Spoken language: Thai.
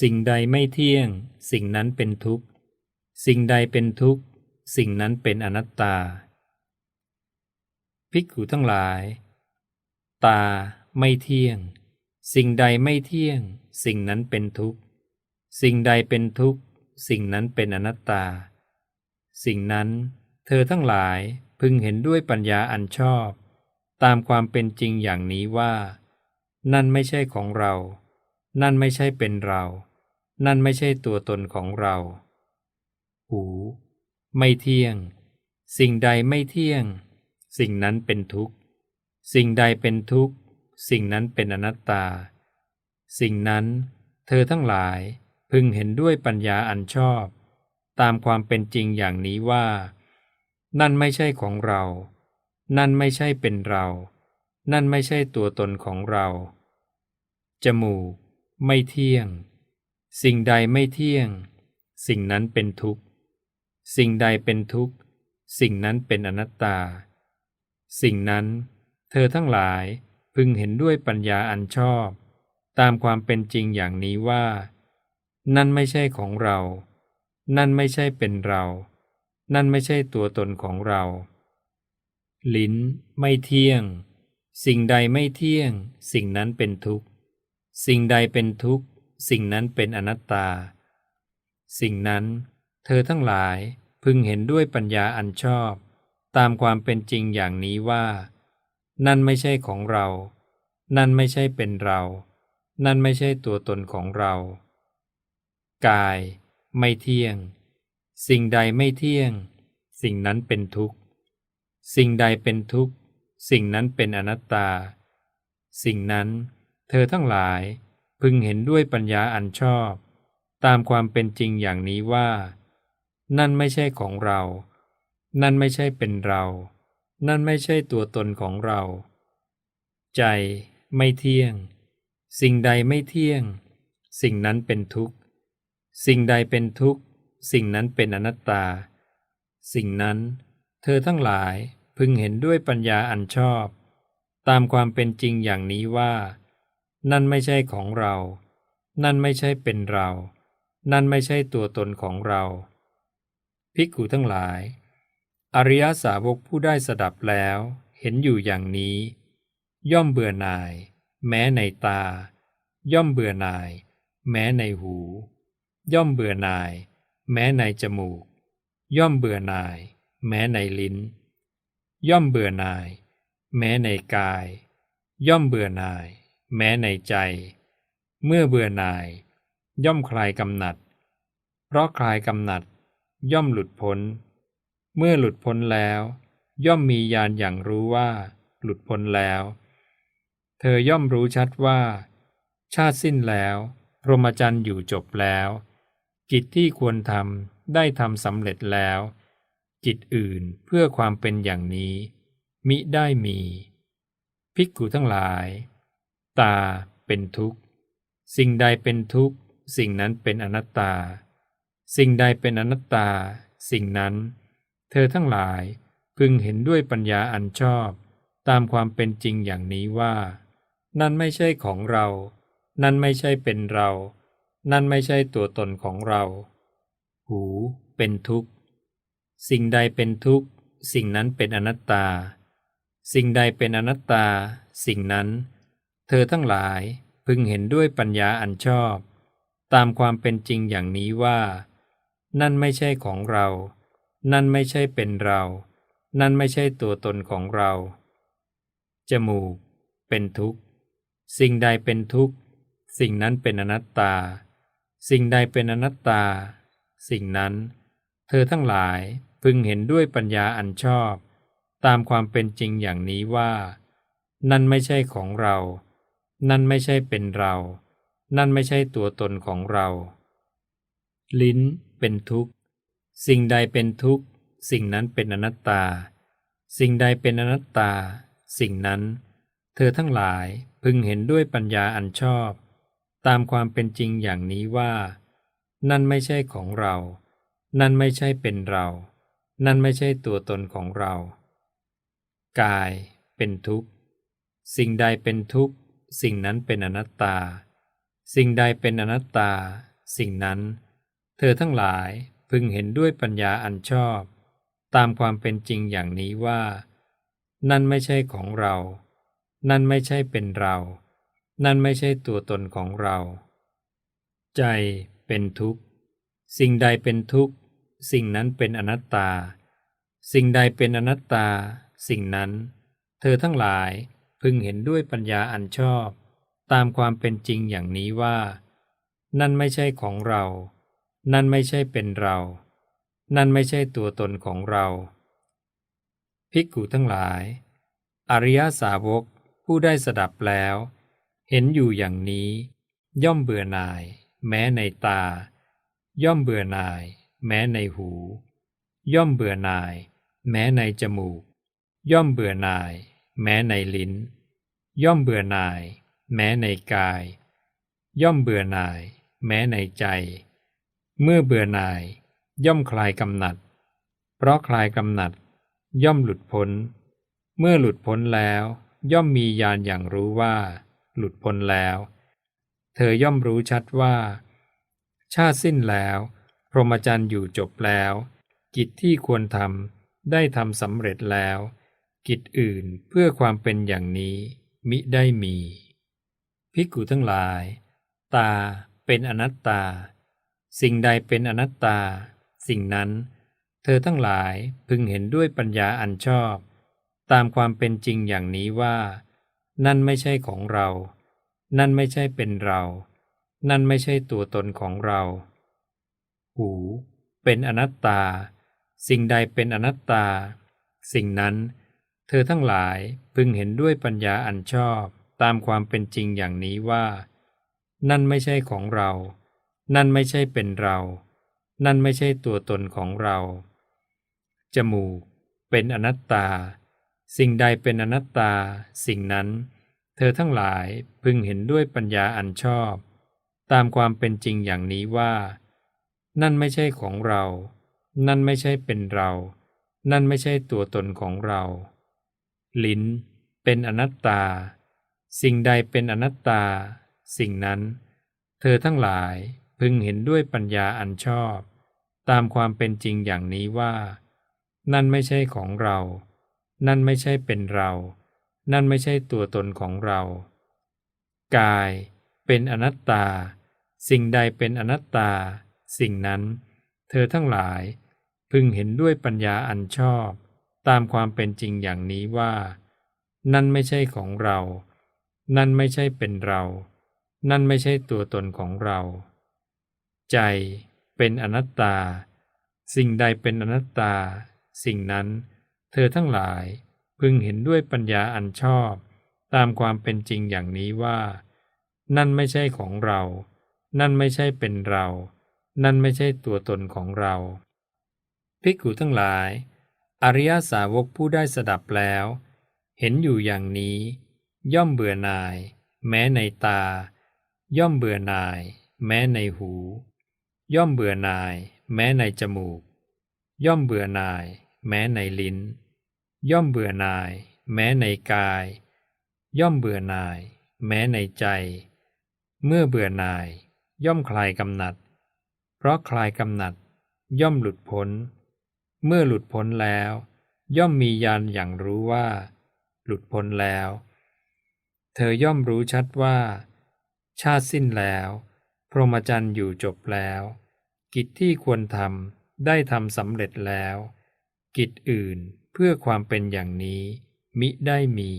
สิ่งใดไม่เที่ยง สิ่งนั้นเป็นทุกข์ สิ่งใดเป็นทุกข์ สิ่งนั้นเป็นอนัตตา ภิกขุทั้งหลาย ตาไม่เที่ยง สิ่งใดไม่เที่ยง สิ่งนั้นเป็นทุกข์ สิ่งใดเป็นทุกข์ สิ่งนั้นเป็นอนัตตา สิ่งนั้นเธอทั้งหลายพึงเห็นด้วยปัญญาอันชอบ ตามความเป็นจริงอย่างนี้ว่า นั่นไม่ใช่ของเรา นั่นไม่ใช่เป็นเรา นั่นไม่ใช่ตัวตนของเรา หู ไม่เที่ยง สิ่งใดไม่เที่ยง สิ่งนั้นเป็นทุกข์ สิ่งใดเป็นทุกข์ สิ่งนั้นเป็นอนัตตา สิ่งนั้น เธอทั้งหลายพึงเห็นด้วยปัญญาอันชอบ ตามความเป็นจริงอย่างนี้ว่า นั่นไม่ใช่ของเรา นั่นไม่ใช่เป็นเรา นั่นไม่ใช่ตัวตนของเรา จมูก ไม่เที่ยง สิ่งใดไม่เที่ยง สิ่งนั้นเป็นทุกข์ สิ่งใดเป็นทุกข์ สิ่งนั้นเป็นอนัตตา สิ่งนั้น เธอทั้งหลายพึงเห็นด้วยปัญญาอันชอบ ตามความเป็นจริงอย่างนี้ว่า นั่นไม่ใช่ของเรา นั่นไม่ใช่เป็นเรา นั่นไม่ใช่ตัวตนของเรา ลิ้นไม่เที่ยง สิ่งใดไม่เที่ยง สิ่งนั้นเป็นทุกข์ สิ่งใดเป็นทุกข์ สิ่งนั้นเป็นอนัตตา สิ่งนั้น เธอทั้งหลายพึงเห็นด้วยปัญญาอันชอบ ตามความเป็นจริงอย่างนี้ว่า นั่นไม่ใช่ของเรา นั่นไม่ใช่เป็นเรา นั่นไม่ใช่ตัวตนของเรา กาย ไม่เที่ยง สิ่งใดไม่เที่ยง สิ่งนั้นเป็นทุกข์ สิ่งใดเป็นทุกข์ สิ่งนั้นเป็นอนัตตา สิ่งนั้น เธอทั้งหลายพึงเห็นด้วยปัญญาอันชอบ ตามความเป็นจริงอย่างนี้ว่า นั่นไม่ใช่ของเรา นั่นไม่ใช่เป็นเรา นั่นไม่ใช่ตัวตนของเรา ใจไม่เที่ยง สิ่งใดไม่เที่ยง สิ่งนั้นเป็นทุกข์ สิ่งใดเป็นทุกข์ สิ่งนั้นเป็นอนัตตา สิ่งนั้น เธอทั้งหลายพึงเห็นด้วยปัญญาอันชอบ ตามความเป็นจริงอย่างนี้ว่า นั่นไม่ใช่ของเรา นั่นไม่ใช่เป็นเรา นั่นไม่ใช่ตัวตนของเรา ภิกขุทั้งหลาย อริยสาวกผู้ได้สดับแล้ว เห็นอยู่อย่างนี้ ย่อมเบื่อหน่าย แม้ในตา ย่อมเบื่อหน่าย แม้ในหู ย่อมเบื่อหน่าย แม้ในจมูก ย่อมเบื่อหน่าย แม้ในลิ้น ย่อมเบื่อหน่าย แม้ในกาย ย่อมเบื่อหน่าย แม้ในใจ เมื่อเบื่อหน่าย ย่อมคลายกำหนัด เพราะคลายกำหนัด ย่อมหลุดพ้น เมื่อหลุดพ้นแล้ว ย่อมมีญาณอย่างรู้ว่า หลุดพ้นแล้ว เธอย่อมรู้ชัดว่า ชาติสิ้นแล้วพรหมจรรย์อยู่จบแล้ว กิจที่ควรทำได้ทำสำเร็จแล้ว กิจอื่นเพื่อความเป็นอย่างนี้ มิได้มี ภิกขุทั้งหลาย ตาเป็นทุกข์ สิ่งใดเป็นทุกข์ สิ่งนั้นเป็นอนัตตา สิ่งใดเป็นอนัตตา สิ่งนั้น เธอทั้งหลายพึงเห็นด้วยปัญญาอันชอบ ตามความเป็นจริงอย่างนี้ว่า นั่นไม่ใช่ของเรา นั่นไม่ใช่เป็นเรา นั่นไม่ใช่ตัวตนของเรา หูเป็นทุกข์ สิ่งใดเป็นทุกข์ สิ่งนั้นเป็นอนัตตา สิ่งใดเป็นอนัตตา สิ่งนั้น เธอทั้งหลายพึงเห็นด้วยปัญญาอันชอบ ตามความเป็นจริงอย่างนี้ว่า นั่นไม่ใช่ของเรา นั่นไม่ใช่เป็นเรา นั่นไม่ใช่ตัวตนของเรา จมูก เป็นทุกข์ สิ่งใดเป็นทุกข์ สิ่งนั้นเป็นอนัตตา สิ่งใดเป็นอนัตตา สิ่งนั้น เธอทั้งหลายพึงเห็นด้วยปัญญาอันชอบ ตามความเป็นจริงอย่างนี้ว่า นั่นไม่ใช่ของเรา นั่นไม่ใช่เป็นเรา นั่นไม่ใช่ตัวตนของเรา ลิ้นเป็นทุกข์ สิ่งใดเป็นทุกข์ สิ่งนั้นเป็นอนัตตา สิ่งใดเป็นอนัตตา สิ่งนั้น เธอทั้งหลายพึงเห็นด้วยปัญญาอันชอบ ตามความเป็นจริงอย่างนี้ว่า นั่นไม่ใช่ของเรา นั่นไม่ใช่เป็นเรา นั่นไม่ใช่ตัวตนของเรา กายเป็นทุกข์ สิ่งใดเป็นทุกข์ สิ่งนั้นเป็นอนัตตา สิ่งใดเป็นอนัตตา สิ่งนั้น เธอทั้งหลายพึงเห็นด้วยปัญญาอันชอบ ตามความเป็นจริงอย่างนี้ว่า นั่นไม่ใช่ของเรา นั่นไม่ใช่เป็นเรา นั่นไม่ใช่ตัวตนของเรา ใจเป็นทุกข์ สิ่งใดเป็นทุกข์ สิ่งนั้นเป็นอนัตตา สิ่งใดเป็นอนัตตา สิ่งนั้น เธอทั้งหลาย พึงเห็นด้วยปัญญาอันชอบ ตามความเป็นจริงอย่างนี้ว่า นั่นไม่ใช่ของเรา นั่นไม่ใช่เป็นเรา นั่นไม่ใช่ตัวตนของเรา ภิกขุทั้งหลาย อริยสาวกผู้ได้สดับแล้ว เห็นอยู่อย่างนี้ ย่อมเบื่อหน่าย แม้ในตา ย่อมเบื่อหน่าย แม้ในหู ย่อมเบื่อหน่าย แม้ในจมูก ย่อมเบื่อหน่าย แม้ในลิ้น ย่อมเบื่อหน่าย แม้ในกาย ย่อมเบื่อหน่าย แม้ในใจ เมื่อเบื่อหน่าย ย่อมคลายกำหนัด เพราะคลายกำหนัด ย่อมหลุดพ้น เมื่อหลุดพ้นแล้ว ย่อมมีญาณอย่างรู้ว่า หลุดพ้นแล้ว เธอย่อมรู้ชัดว่า ชาติสิ้นแล้ว พรหมจรรย์อยู่จบแล้ว กิจที่ควรทำได้ทำสำเร็จแล้ว กิจอื่นเพื่อความเป็นอย่างนี้ มิได้มี ภิกขุทั้งหลาย ตาเป็นอนัตตา สิ่งใดเป็นอนัตตา สิ่งนั้น เธอทั้งหลายพึงเห็นด้วยปัญญาอันชอบ ตามความเป็นจริงอย่างนี้ว่า นั่นไม่ใช่ของเรา นั่นไม่ใช่เป็นเรา นั่นไม่ใช่ตัวตนของเรา หู เป็นอนัตตา สิ่งใดเป็นอนัตตา สิ่งนั้นเเธอทั้งหลายพึงเห็นด้วยปัญญาอันชอบตามความเป็นจริงอย่างนี้ว่า นั่นไม่ใช่ของเรา นั่นไม่ใช่เป็นเรา นั่นไม่ใช่ตัวตนของเรา จมูก เป็นอนัตตา สิ่งใดเป็นอนัตตา สิ่งนั้น เธอทั้งหลายพึงเห็นด้วยปัญญาอันชอบ ตามความเป็นจริงอย่างนี้ว่า นั่นไม่ใช่ของเรา นั่นไม่ใช่เป็นเรา นั่นไม่ใช่ตัวตนของเรา ลิ้น เป็นอนัตตา สิ่งใดเป็นอนัตตา สิ่งนั้น เธอทั้งหลายพึงเห็นด้วยปัญญาอันชอบ ตามความเป็นจริงอย่างนี้ว่า นั่นไม่ใช่ของเรา นั่นไม่ใช่เป็นเรา นั่นไม่ใช่ตัวตนของเรา กาย เป็นอนัตตา สิ่งใดเป็นอนัตตา สิ่งนั้น เธอทั้งหลายพึงเห็นด้วยปัญญาอันชอบ ตามความเป็นจริงอย่างนี้ว่า นั่นไม่ใช่ของเรา นั่นไม่ใช่เป็นเรา นั่นไม่ใช่ตัวตนของเรา ใจเป็นอนัตตา สิ่งใดเป็นอนัตตา สิ่งนั้น เธอทั้งหลายพึงเห็นด้วยปัญญาอันชอบ ตามความเป็นจริงอย่างนี้ว่า นั่นไม่ใช่ของเรา นั่นไม่ใช่เป็นเรา นั่นไม่ใช่ตัวตนของเรา ภิกขุทั้งหลาย อริยสาวกผู้ได้สดับแล้ว เห็นอยู่อย่างนี้ ย่อมเบื่อหน่าย แม้ในตา ย่อมเบื่อหน่าย แม้ในหู ย่อมเบื่อหน่าย แม้ในจมูก ย่อมเบื่อหน่าย แม้ในลิ้น ย่อมเบื่อหน่าย แม้ในกาย ย่อมเบื่อหน่าย แม้ในใจ เมื่อเบื่อหน่าย ย่อมคลายกำหนัด เพราะคลายกำหนัด ย่อมหลุดพ้น เมื่อหลุดพ้นแล้ว ย่อมมีญาณอย่างรู้ว่า หลุดพ้นแล้ว เธอย่อมรู้ชัดว่า ชาติสิ้นแล้ว พรหมจรรย์อยู่จบแล้ว กิจที่ควรทำได้ทำสำเร็จแล้ว กิจอื่นเพื่อความเป็นอย่างนี้มิได้มี